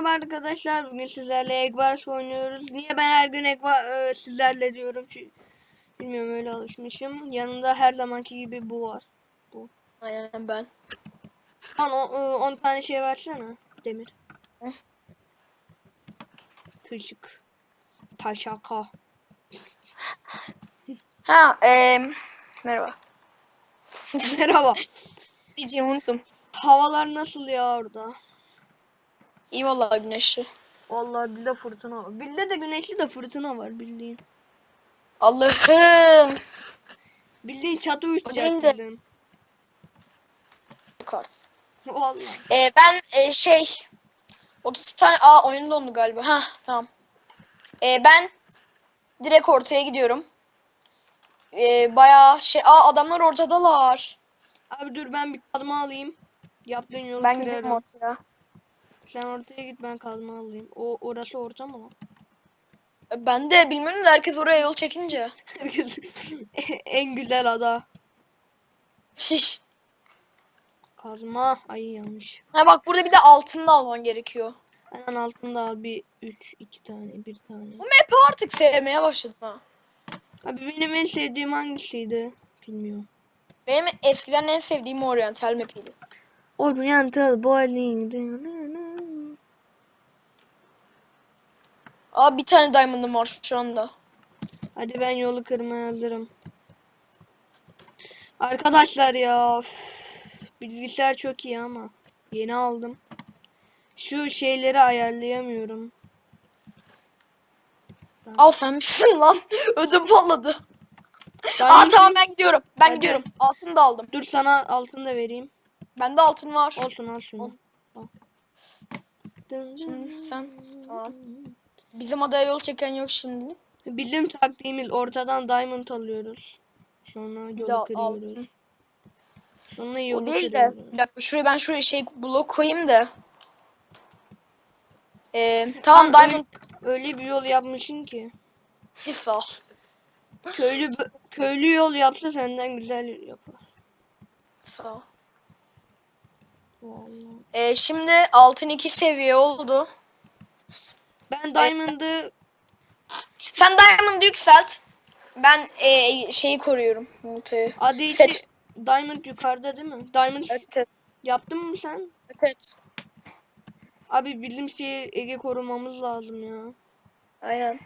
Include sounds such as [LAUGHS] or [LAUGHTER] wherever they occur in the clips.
Merhaba arkadaşlar. Bugün sizlerle Egg Wars oynuyoruz. Niye ben her gün Egg Wa- e, sizlerle diyorum çünkü bilmiyorum öyle alışmışım. Yanında her zamanki gibi bu var. Aynen ben. 10 tane şey versene. Demir. Heh. Tışık. Taşaka. Ha, eee merhaba. [LAUGHS] Merhaba. Diyeceğimi unuttum. Havalar nasıl ya orada? İyi vallahi güneşli. Vallahi bizde fırtına var. Bizde de güneşli de fırtına var bildiğin. Allah'ım. Bildiğin çatı uçacak de- bildiğin. Kart. Vallahi. Eee ben eee, şey 30 tane aa oyun dondu galiba. Ha tamam. Eee ben direkt ortaya gidiyorum. Eee bayağı şey aa adamlar ortadalar. Abi dur ben bir kazma alayım. Yaptığın yolu Ben gidiyorum ortaya. Sen ortaya git ben kazma alayım. O orası orta mı lan? E, Ben de bilmiyorum da herkes oraya yol çekince. Herkes [LAUGHS] en güzel ada. Şiş. Kazma. Ay yanlış. ha bak burada bir de altında alman gerekiyor. Hemen altında al bir 3 2 tane bir tane. Bu map'i artık sevmeye başladım ha. Abi benim en sevdiğim hangisiydi? Bilmiyorum. Benim eskiden en sevdiğim Oriental map'iydi. Oriental Bowling. Aa bir tane diamond'ım var şu anda. Hadi ben yolu kırmaya hazırım. Arkadaşlar ya. üf, Bilgisayar çok iyi ama. Yeni aldım. Şu şeyleri ayarlayamıyorum. Al sen misin lan? [LAUGHS] Ödüm patladı. Aa tamam ben gidiyorum. Ben Hadi. gidiyorum. Altını da aldım. Dur sana altın da vereyim. Bende altın var. Olsun al şunu. Ol. Al. Şimdi sen- tamam. Bizim adaya yol çeken yok şimdi. Bizim taktiğimiz ortadan diamond alıyoruz. Sonra Bir de yolu kırıyoruz. altın. Sonra yolu O değil de. kırıyoruz. Bir dakika şuraya ben şuraya şey blok koyayım da. Ee, tamam diamond. Öyle bir yol yapmışsın ki. Sağ ol. Köylü köylü yol yapsa senden güzel yapar. Sağ ol. Vallahi. Ee, şimdi altın 2 seviye oldu. Ben diamond'ı Sen diamond yükselt. Ben ee, şeyi koruyorum. Adı içi Set. diamond yukarıda değil mi? Diamond Evet, evet. yaptın mı sen? evet, evet. Abi bizim şeyi Ege korumamız lazım ya. Aynen.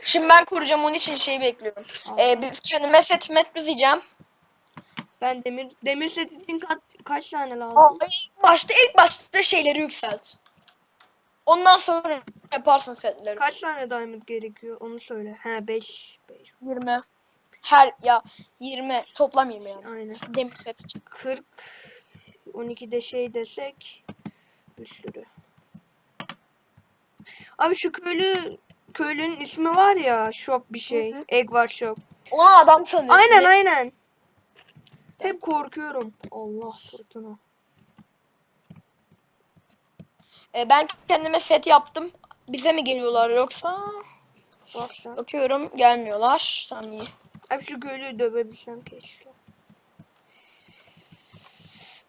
Şimdi ben kuracağım onun için şeyi bekliyorum. Ee, biz kendime set met diyeceğim. Ben demir demir set için kaç, kaç tane lazım? İlk başta ilk başta şeyleri yükselt. Ondan sonra yaparsın setleri. Kaç tane diamond gerekiyor onu söyle. He 5 5 20. Her ya 20 toplam 20 yani. aynen. Demir set için. 40 12'de şey desek bir sürü. Abi şu köylü köylünün ismi var ya shop bir şey. Hı hı. Egg var shop. Ona adam sanıyorsun. Aynen aynen. Hep korkuyorum. Allah fırtına. Ee, ben kendime set yaptım. Bize mi geliyorlar yoksa? Bak sen. Bakıyorum gelmiyorlar. Tamam iyi. Abi şu köylüyü dövebilsem keşke.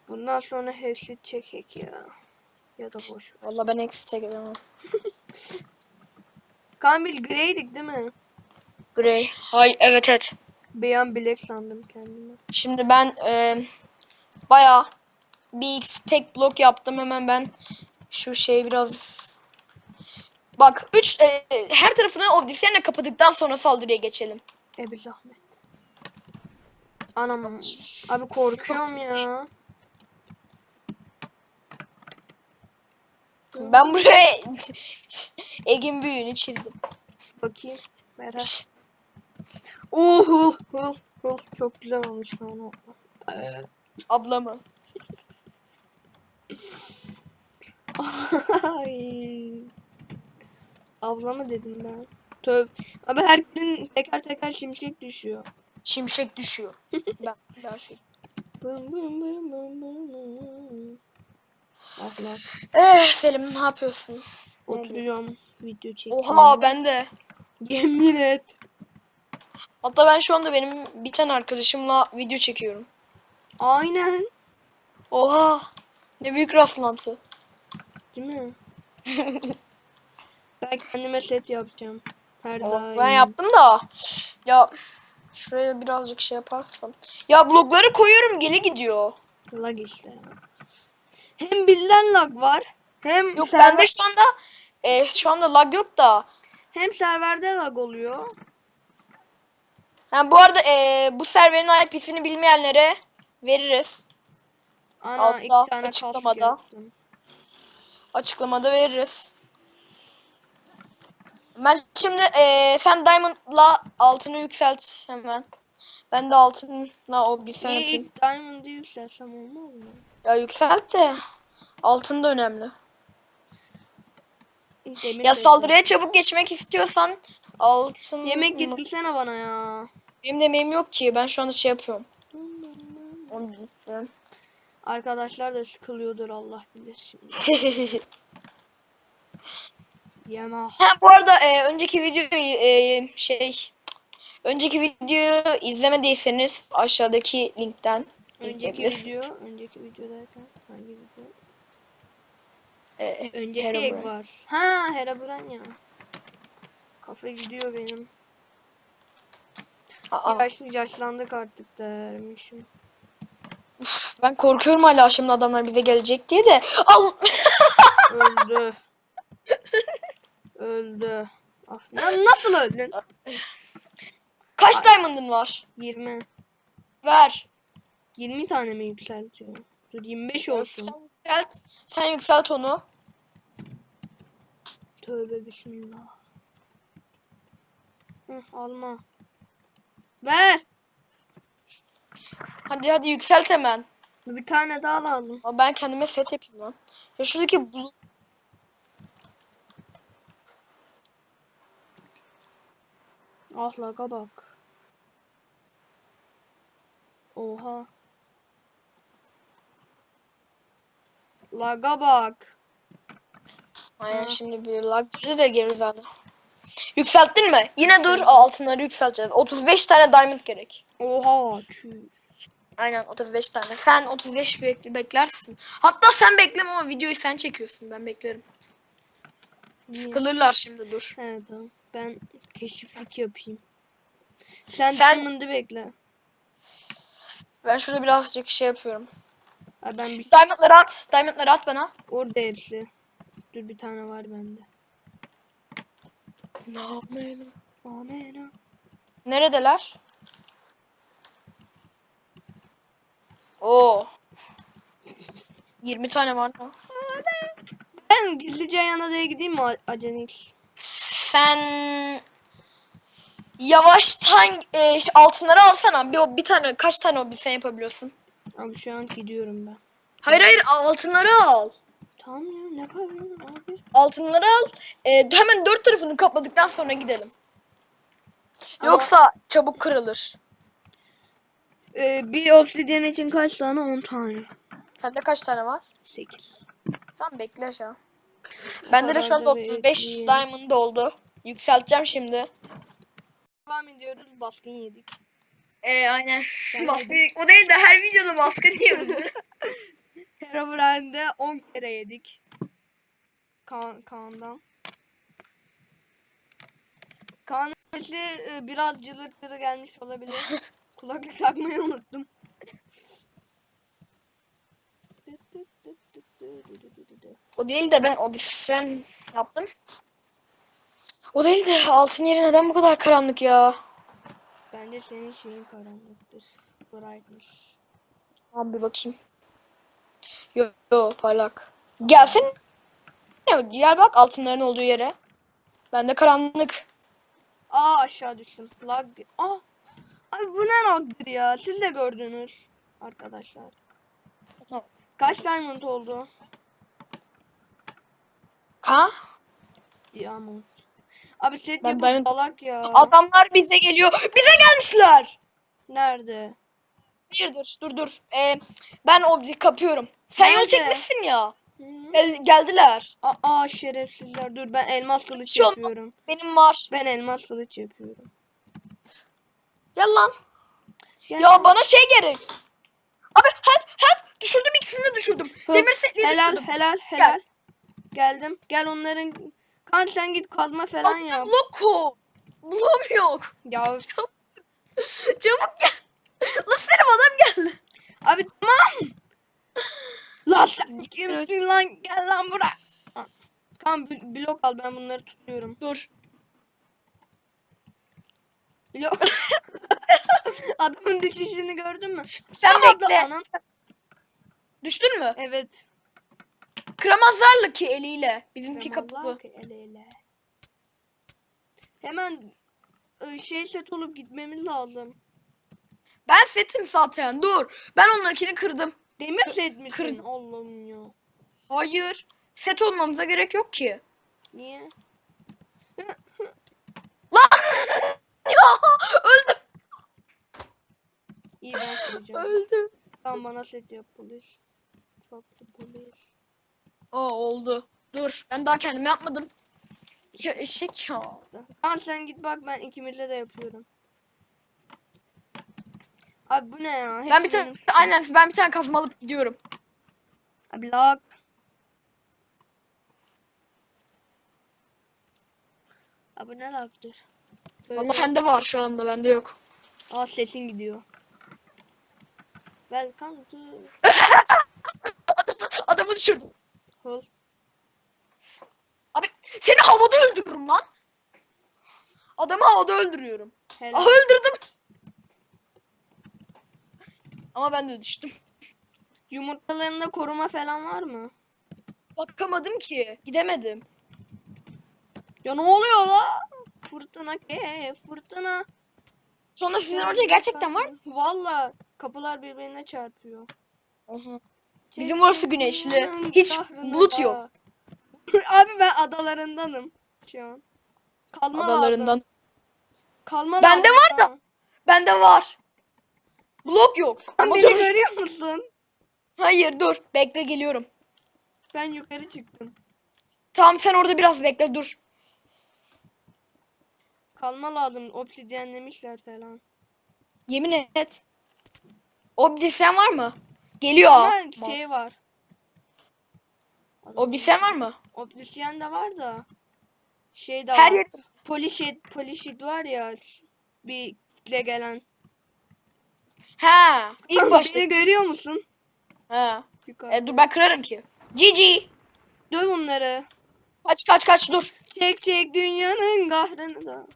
Bundan sonra hepsi çekek ya. Ya da boş. ver. Vallahi ben eksite [LAUGHS] gelemem. Kamil Grey'dik değil mi? Grey. Hay evet evet. Beyan Black sandım kendimi. Şimdi ben e, bayağı bir X tek blok yaptım hemen ben şu şeyi biraz Bak 3 her tarafını obsidyenle kapadıktan sonra saldırıya geçelim. E bir zahmet. Anam. Abi korkuyorum ya. Ben buraya [LAUGHS] Egin büyüğünü çizdim. Bakayım. Merak. Oo hıl hıl hıl. Çok güzel olmuş lan o. Ablamı. Ay. Abla mı dedim ben? Töv. Abi herkesin teker teker şimşek düşüyor. Şimşek düşüyor. [LAUGHS] ben ben şey. Bım bım bım bım bım bım. Lan. Eh Selim ne yapıyorsun? Oturuyorum. Video çekiyorum. Oha ben de. Yemin et. Hatta ben şu anda benim bir tane arkadaşımla video çekiyorum. Aynen. Oha. Ne büyük rastlantı. Değil mi? Ben kendime set yapacağım. Her Oh, daim. ben yaptım da. Ya şuraya birazcık şey yaparsam. Ya blokları koyuyorum geri gidiyor. Lag işte. Hem bizden lag var. Hem Yok server- bende şu anda e, şu anda lag yok da. hem serverde lag oluyor. Ha, bu arada e, bu serverin IP'sini bilmeyenlere veririz. Ana Altta, iki tane kask açıklamada. yaptım. Açıklamada veririz. Ben şimdi e, sen Diamond'la altını yükselt hemen. Ben de altınla o bir sen yapayım. Diamond'ı yükselsem olmaz mı? Ya yükselt de altın da önemli. Demir Ya saldırıya çabuk geçmek istiyorsan altın... Yemek getirsene bana ya. Benim demeğim yok ki. Ben şu anda şey yapıyorum. Onu. Arkadaşlar da sıkılıyordur Allah bilir şimdi. [LAUGHS] Yema. ha, bu arada e, önceki videoyu e, şey önceki videoyu izlemediyseniz aşağıdaki linkten Önceki video, önceki video derken hangi video? E, Önceki Herobrine. var. Ha Herobrine ya. Kafa gidiyor benim. Aa, Yaş, yaşlandık artık dermişim. Ben korkuyorum hala şimdi adamlar bize gelecek diye de. Al. Öldü. [LAUGHS] Öldü. Af, ya nasıl öldün? Kaç diamond'ın var? 20. Ver. 20 tane mi yükseltiyor? Dur 25 olsun. Sen yükselt. Sen yükselt onu. Tövbe bismillah. Hı, alma. Ver. Hadi hadi yükselt hemen. Bir tane daha lazım. Ama ben kendime set yapayım lan. Ya şuradaki bul Ah laga bak. Oha. Laga bak. Aynen şimdi bir lag girdi de geri zaten. Yükselttin mi? Yine dur altınları yükselteceğiz. 35 tane diamond gerek. Oha. Çüş. Aynen 35 tane. Sen 35 bekle, beklersin. Hatta sen bekleme ama videoyu sen çekiyorsun. Ben beklerim. Sıkılırlar şimdi dur. Evet tamam. Ben keşiflik yapayım. Sen, Sen- Diamond'ı bekle. Ben şurada birazcık şey yapıyorum. Ha, ben bir Diamondları at. Diamondları at bana. orada hepsi. Dur bir tane var bende. Amen. Neredeler? Oo. 20 tane var? Ben gizlice yan adaya gideyim mi Acenix? Sen yavaştan e, altınları alsana. Bir, bir tane kaç tane o bir sen yapabiliyorsun? Abi şu an gidiyorum ben. Hayır hayır altınları al. Tamam ya ne yapıyorsun abi? Altınları al. E, hemen dört tarafını kapladıktan sonra gidelim. Ama- Yoksa çabuk kırılır. Ee, bir obsidyen için kaç tane? 10 tane. Sende kaç tane var? 8. Tamam bekle an. Bende de şu anda Herhalde 35 bekleyeyim. diamond oldu. Yükselteceğim şimdi. Devam ediyoruz. Baskın yedik. Ee, aynen. Ben baskın, o değil de her videoda baskın yiyoruz. [LAUGHS] Herobrine'de 10 kere yedik. Kaan, Kaan'dan. Kaan'ın sesi e, biraz cılır cılır gelmiş olabilir. [LAUGHS] Kulaklık [LAUGHS] takmayı unuttum. o değil de ben obsession yaptım. O değil de altın yeri neden bu kadar karanlık ya? Bence senin şeyin karanlıktır. Brightness. Abi bir bakayım. Yo, yo parlak. Gelsin. Gel bak altınların olduğu yere. Bende karanlık. Aa aşağı düştüm. Lag. Aa. Abi bu ne lagdır ya? Siz de gördünüz arkadaşlar. Tamam. Kaç diamond oldu? Ha? Diamond. Abi set Ben diamond- salak ya. Adamlar bize geliyor. Bize gelmişler. Nerede? Hayırdır? Dur dur. Ee, ben obzi kapıyorum. Sen yol Nerede? çekmişsin ya. Hı? Gel- geldiler. Aa, şerefsizler. Dur ben elmas kılıç Hiç olmaz. yapıyorum. Benim var. Ben elmas kılıç yapıyorum. Gel lan. Gel. Ya bana şey gerek. Abi help help. Düşürdüm ikisini de düşürdüm. Hı, Demir setliği helal düşürdüm. helal helal. Geldim. Gel onların kan sen git kazma falan Altına yap. blok koy. Bloğum yok. Ya [LAUGHS] Çabuk. Çabuk gel. Lan Selim adam geldi. abi tamam. Lan sen kimsin lan? Gel lan buraya. Ah, Kan bl- blok al ben bunları tutuyorum. Dur. Blok. [LAUGHS] [LAUGHS] Adamın düşüşünü gördün mü? Sen da bekle. anam. Düştün mü? Evet. Kıramazlarla ki eliyle. Bizimki ele. Hemen ı, şey set olup gitmemiz lazım. Ben setim zaten. Dur. Ben onlarınkini kırdım. Demir set misin? kırdım. Allah'ım ya. Hayır. Set olmamıza gerek yok ki. Niye? Lan! [LAUGHS] ya öldüm. İyi ben kıracağım. Öldüm. Tamam bana set yap polis. Fuck the polis. Aa oldu. Dur. Ben daha kendim yapmadım. Ya eşek ya. Tamam sen git bak ben ikimizle de yapıyorum. Abi bu ne ya? Ben Hepsi bir tane benim- aynen ben bir tane kazma alıp gidiyorum. Abi lak. Abi ne laktır? Böyle- Allah sende var şu anda bende yok. Aa sesin gidiyor. Welcome [LAUGHS] to Adamı düşürdüm. Hull. Abi seni havada öldürürüm lan. Adamı havada öldürüyorum. Helal. Ah öldürdüm. Ama ben de düştüm. Yumurtalarında koruma falan var mı? Bakamadım ki. Gidemedim. Ya ne oluyor la? Fırtına ke fırtına. Sonra sizin orada gerçekten var mı? Valla kapılar birbirine çarpıyor. Aha. Bizim orası güneşli. Hiç Kahrına bulut da. yok. [LAUGHS] Abi ben adalarındanım şu an. Kalma Adalarından. lazım. Kalma Bende lazım var da. Bende var. Blok yok. Sen Ama beni görüyor musun? Hayır dur. Bekle geliyorum. Ben yukarı çıktım. Tamam sen orada biraz bekle dur. Kalma lazım. Obsidyenlemişler falan. Yemin et. Obdisyen var mı? Geliyor. Ama şey var. Obdisyen var mı? Obsidyen de var da. Şey de Her var. yer. Polishit, polishit var ya. Bir kitle gelen. Ha. İlk başta. Beni görüyor musun? Ha. Yukarı. E, dur ben kırarım ki. Cici. Döv onları. Kaç kaç kaç dur. Çek çek dünyanın kahrını da.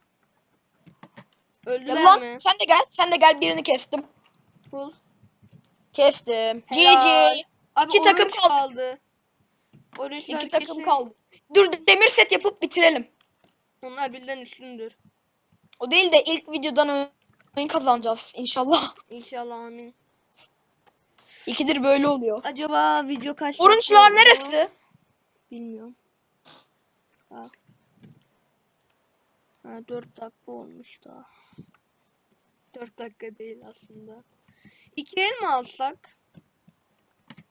Öldüler Gel lan mi? sen de gel. Sen de gel birini kestim. Bul. Kestim. Helal. Abi İki takım kaldı. kaldı. İki takım kesin- kaldı. Dur demir set yapıp bitirelim. Onlar birden üstündür. O değil de ilk videodan oyun kazanacağız inşallah. İnşallah amin. İkidir böyle oluyor. Acaba video kaç oldu? neresi? Bilmiyorum. Ha. Ha 4 dakika olmuş daha. 4 dakika değil aslında. İki el mi alsak?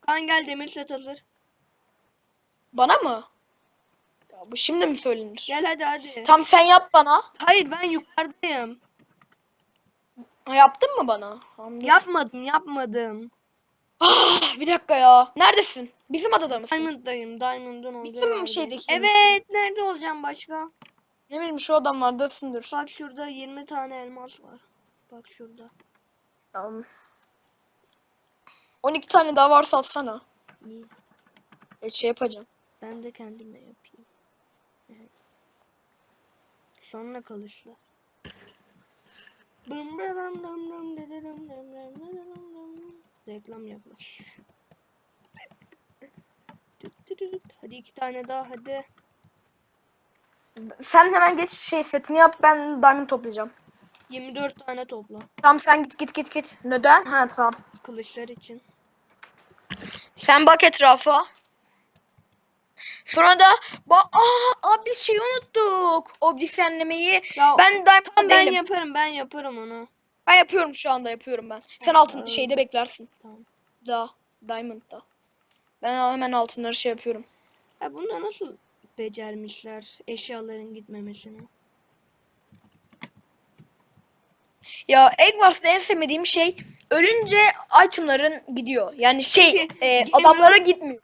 Kan gel demir set hazır. Bana mı? Ya bu şimdi mi söylenir? Gel hadi hadi. Tam sen yap bana. Hayır ben yukarıdayım. Ha, yaptın mı bana? Dur. Yapmadım yapmadım. Ah, bir dakika ya. Neredesin? Bizim adada mısın? Diamond'dayım. Diamond'ın olduğu Bizim yerdeyim. şeydeki Evet. Nerede olacağım başka? Ne bileyim şu adamlardasındır. Bak şurada 20 tane elmas var. Bak şurada. Tamam. 12 tane daha varsa atsana. İyi. E şey yapacağım. Ben de kendime yapayım. Evet. Sonra kalışlar. Reklam yaklaş. Hadi iki tane daha hadi. Sen hemen geç şey setini yap ben diamond toplayacağım. 24 tane topla. Tamam sen git git git git. Neden? Ha tamam. Kılıçlar için. Sen bak etrafa. Sonra da ba Aa, abi şeyi unuttuk. Obdisyenlemeyi. Ya Ben diamond tamam, ben değilim. yaparım ben yaparım onu. Ben yapıyorum şu anda yapıyorum ben. Sen altın şeyde beklersin. Tamam. Da diamond'da. Ben hemen altınları şey yapıyorum. Ya bunda nasıl becermişler eşyaların gitmemesini? Ya Egg Wars'ta en sevmediğim şey ölünce itemların gidiyor. Yani şey e, Game adamlara gitmiyor.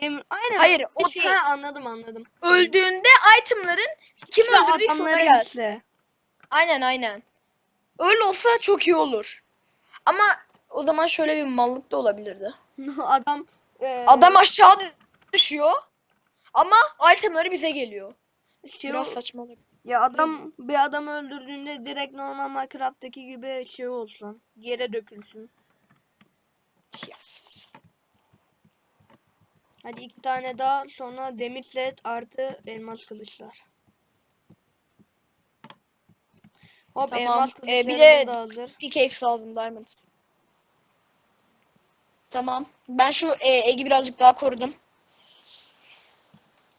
Game... Aynen. Hayır, o Biz- değil. Ha, anladım anladım. Öldüğünde itemların kim İşte öldürdüyse ona adamların gelsin. işte. Aynen aynen. Öyle olsa çok iyi olur. Ama o zaman şöyle bir mallık da olabilirdi. [LAUGHS] Adam e, Adam aşağı düşüyor. Ama itemları bize geliyor. şey Biraz ol- saçma olabilir. Ya adam bir adam öldürdüğünde direkt normal Minecraft'taki gibi şey olsun. Yere dökülsün. Hadi iki tane daha sonra demir set artı elmas kılıçlar. Hop Tamam. elmas Ee, kılıçlarımız bir de- da hazır. Pickaxe aldım diamond. Tamam. Ben şu e, Egi birazcık daha korudum.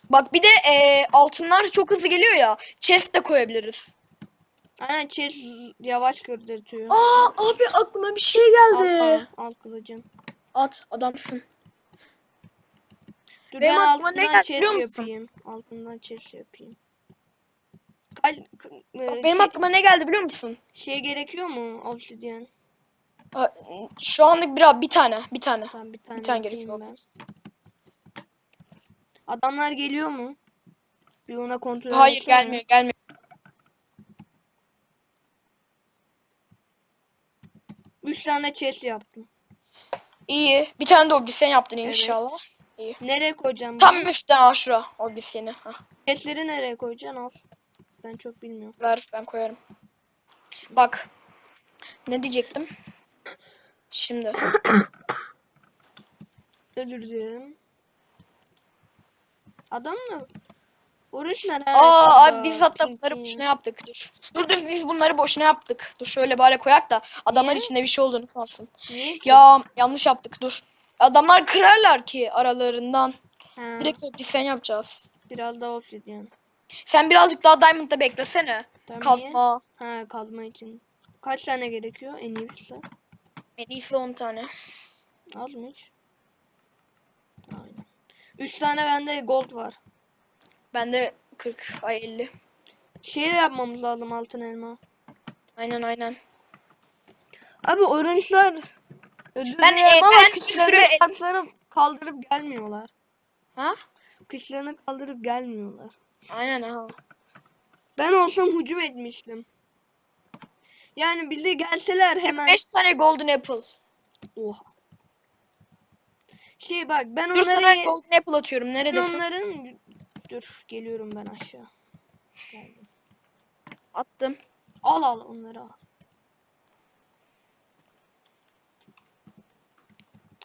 Bak bir de e, altınlar çok hızlı geliyor ya. Chest de koyabiliriz. Aynen chest yavaş kırdırtıyor. Aa abi aklıma bir şey Al, geldi. al, al kılıcım. At adamsın. Dur Benim ben aklıma ne altından geldi chest biliyor musun? yapayım. Altından chest yapayım. Kal e, benim şey, aklıma ne geldi biliyor musun? şey gerekiyor mu obsidian? Aa, Şu anlık bir, bir tane, bir tane. Tamam bir tane, Bir tane yapayım gerekiyor. ben. Adamlar geliyor mu? Bir ona kontrol Hayır gelmiyor, gelmiyor. Üç tane chest yaptım. İyi. Bir tane de obsidyen yaptın Evet. inşallah. İyi. Nereye koyacağım? Tam üstten al şura obsidyeni. Hah, Chestleri nereye koyacaksın al. Ben çok bilmiyorum. ver ben koyarım. Bak. Ne diyecektim? Şimdi. Özür dilerim. Adam mı? Oruçlar ha. Aa abi biz hatta bunları pink. boşuna yaptık. Dur. Dur dur biz bunları boşuna yaptık. Dur şöyle bari koyak da adamlar Niye? içinde bir şey olduğunu sansın. Niye ki? Ya yanlış yaptık dur. Adamlar kırarlar ki aralarından. Ha, Direkt obsidyen yapacağız. biraz daha obsidian. Sen birazcık daha Diamond'da beklesene. Tamam, Kazma. Ha kazma için. Kaç tane gerekiyor en iyisi? En iyisi 10 tane. Az mı hiç? Aynen. 3 tane bende gold var. Bende 40 ay 50. Şey de yapmamız lazım altın elma. Aynen aynen. Abi orange'lar Ben, e, ben bir sürü- kaldırıp, kaldırıp gelmiyorlar. Ha? Kışlarını kaldırıp gelmiyorlar. Aynen ha. Ben olsam hücum etmiştim. Yani bize gelseler hemen. 5 tane golden apple. Oha. Şey bak ben Dur sana onların golden apple atıyorum. Neredesin? onların dur geliyorum ben aşağı. Geldim. Attım. Al al onları al.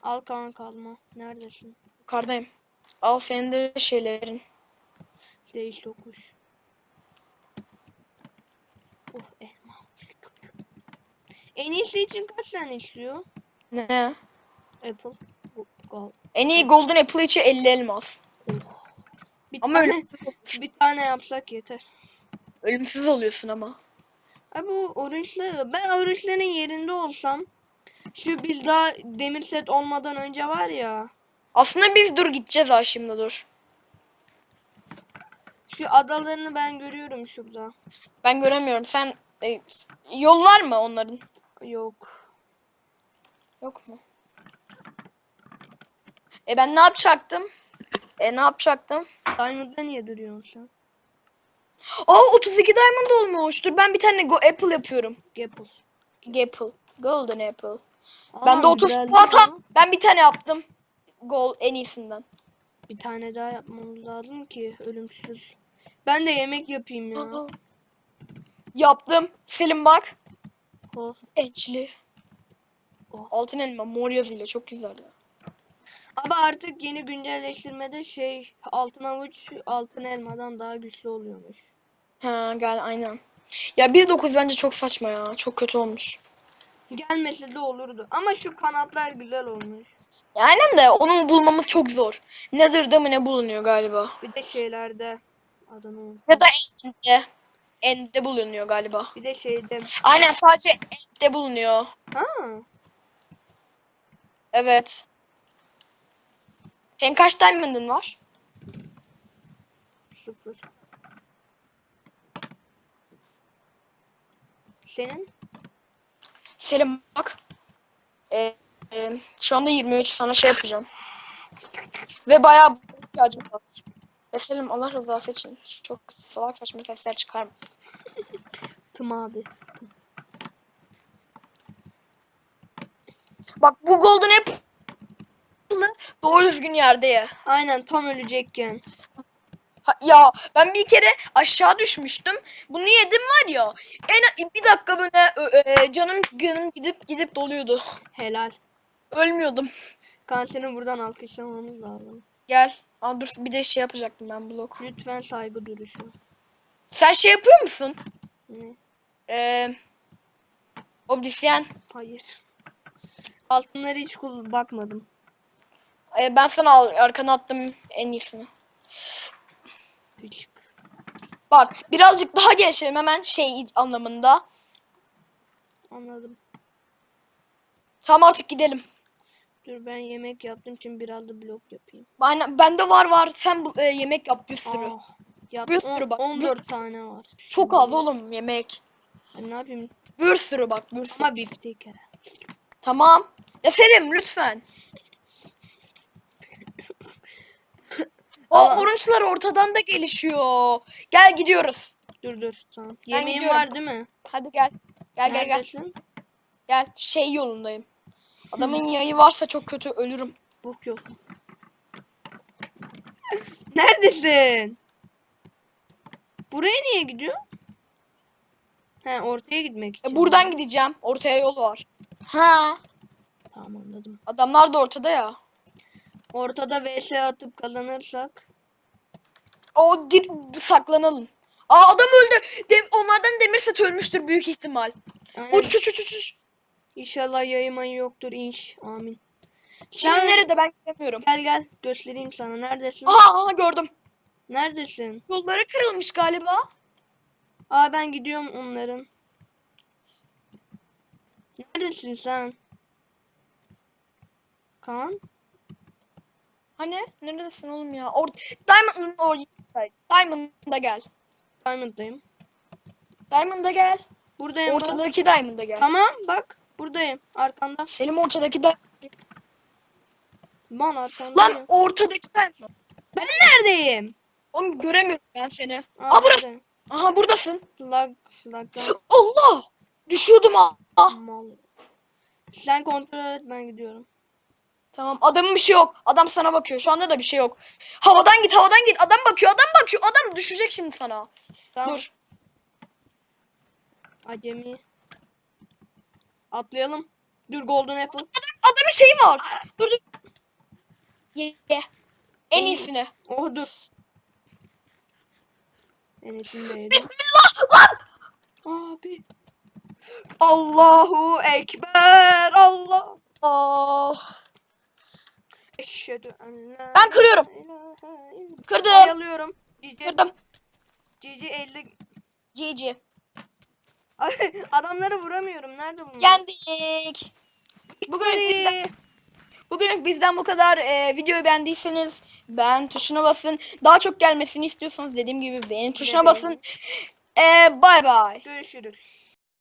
Al kan kalma. Neredesin? Yukarıdayım. Al senin de şeylerin. Değiş tokuş. Of elma. En iyisi için kaç tane istiyor? Ne? Apple. Go- Gold. En iyi golden apple için 50 elmas. Oh. Bir Ama tane, öyle bir tane yapsak yeter. ölümsüz oluyorsun ama. Abi bu orange'ları ben orange'ların yerinde olsam şu biz daha demir set olmadan önce var ya Aslında biz dur gideceğiz ha şimdi dur. şu adalarını ben görüyorum şurada. Ben göremiyorum. Sen e, yol var mı onların? Yok. Yok mu? E ben ne yapacaktım? E ne yapacaktım? Diamond'da niye duruyorsun sen? Aa 32 diamond olmuş. Dur ben bir tane go apple yapıyorum. Gapple. Apple. Golden apple. Aa, ben de 30 güzeldi bu hata. ya. Ben bir tane yaptım. Gol en iyisinden. Bir tane daha yapmamız lazım ki ölümsüz. Ben de yemek yapayım ya. Aa. Yaptım. Selim bak. Oh. Ençli. Oh. Altın elma mor yazıyla çok güzel ya. Ama artık yeni güncelleştirmede şey altın avuç altın elmadan daha güçlü oluyormuş. Ha gel aynen. Ya 1.9 bence çok saçma ya. Çok kötü olmuş. Gelmese de olurdu. Ama şu kanatlar güzel olmuş. Ya aynen de onu bulmamız çok zor. Nether'da mı ne bulunuyor galiba. Bir de şeylerde adını unuttum. Ya da End'de. End'de bulunuyor galiba. Bir de şeyde. Aynen sadece End'de bulunuyor. Ha, Evet. Senin kaç diamond'ın var? sıfır. Senin? Selim bak. Ee, e, şu anda 23 sana şey yapacağım. Ve Ve bayağı ihtiyacım var. Veselim Allah rızası için. Çok salak saçma sesler çıkarma. Tım abi. Bak bu golden apple'ı doğru düzgün yerde ye. Aynen tam ölecekken. Ha- ya ben bir kere aşağı düşmüştüm. Bunu yedim var ya. En bir dakika böyle ö- canım canım gidip gidip doluyordu. Helal. Ölmüyordum. Kanserini buradan alkışlamamız lazım. Gel. Aa, dur bir de şey yapacaktım ben blok. Lütfen saygı duruşu. Sen şey yapıyor musun? Ne? Ee, oblisyen. Hayır. Altınları hiç bakmadım. Ee, ben sana al, arkana attım en iyisini. Küçük. Bak birazcık daha geçelim hemen şey anlamında. Anladım. Tamam artık gidelim. Dur ben yemek yaptığım için biraz da blok yapayım. Aynen bende var var. Sen bu, e, yemek yap bir sürü. Ah, yap, Bir sürü on- bak, bir 14 sürü. tane var. Çok az oğlum yemek. Ben ne yapayım? Bir sürü bak bir sürü. Ama biftek herhalde. Tamam. Ya Selim lütfen. O Aa. orange'lar ortadan da gelişiyor. Gel gidiyoruz. Dur dur tamam. Ben Yemeğin gidiyorum. var değil mi? Hadi gel. Gel gel gel. Neredesin? Gel şey yolundayım. Adamın yayı varsa çok kötü ölürüm. Bok yok. [LAUGHS] Neredesin? Buraya niye gidiyor? He ortaya gitmek için. E, buradan gideceğim. Ortaya yol var. Ha. Tamam anladım. Adamlar da ortada ya. Ortada vs atıp kazanırsak. O dir saklanalım. Aa adam öldü. Dem onlardan demir set ölmüştür büyük ihtimal. Aynen. Uç uç uç uç. İnşallah yayımayı yoktur inş. Amin. Şimdi Sen- nerede ben göremiyorum. Gel gel göstereyim sana. Neredesin? Aha, aha gördüm. Neredesin? Yolları kırılmış galiba. Aa ben gidiyorum onların. Neredesin sen? Kaan? Hani neredesin oğlum ya? Or Diamond'ın or Diamond'a gel. Diamond'dayım. Diamond'a gel. Buradayım. bak. Ortadaki Diamond'a gel. Tamam bak buradayım. Arkanda. Selim ortadaki Diamond. Ben arkandayım. Lan ortadaki Diamond. Ben neredeyim? Oğlum göremiyorum ben seni. Aa, Aa, burası. Aha buradasın. Lag, lagdan [GASPS] Allah! Düşüyordum ha. Ah. mal. Sen kontrol et ben gidiyorum. Tamam adamın bir şey yok. Adam sana bakıyor. Şu anda da bir şey yok. Havadan git havadan git. Adam bakıyor adam bakıyor. Adam düşecek şimdi sana. Tamam. Dur. Acemi. Atlayalım. Dur golden apple. Adam, adamın şeyi var. Dur dur. Ye, ye. En İyi. iyisini. Oh dur. De Bismillah lan. Abi. Allahu Ekber. Allah. Oh. Ben kırıyorum. Kırdım. Ayalıyorum. Cici. Kırdım. Cici 50. GG. [LAUGHS] Adamları vuramıyorum. Nerede bunlar? Yendik. Bugün bizden, bugün bizden bu kadar. Ee, videoyu beğendiyseniz beğen tuşuna basın. Daha çok gelmesini istiyorsanız dediğim gibi beğen tuşuna basın. Ee, bye bye. Görüşürüz.